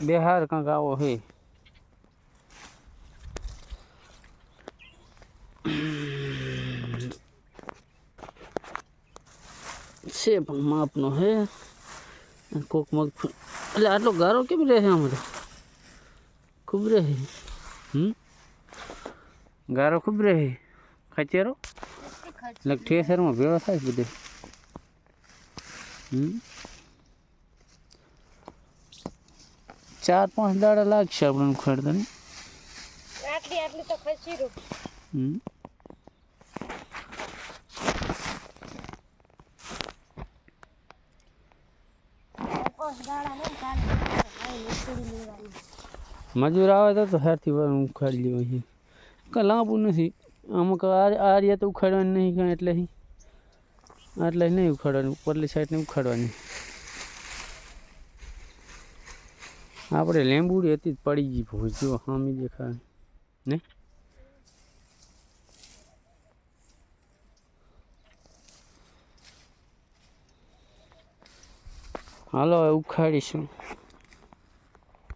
બિહાર કાંક આવો હે. છે પણ માપનો હે. કોક મગ એટલે આટલો ગારો કેમ રહે અમારે? ખૂબ રહે હમ? ગારો ખૂબ રહે ખચેરો એટલે ઠેસરમાં ભેળો થાય બધે. હમ? ચાર પાંચ દાડા લાગશે આપણને ઉખાડતા ને આટલી આટલી તો ખસી રૂ હમ મજૂર આવે તો હેરથી ઉખાડી લેવા અહીં કાંઈ લાંબુ નથી. અમુક આ આ રીતે ઉખાડવાની નહીં કાંઈ એટલે એટલે આટલે નહીં ઉખાડવાની. ઉપરલી સાઈડ ને ઉખાડવાની. આપણે લીંબુડી હતી પડી ગઈ ભૂજ જો હામી દેખાય. ને? હાલો ઉખાડીશું.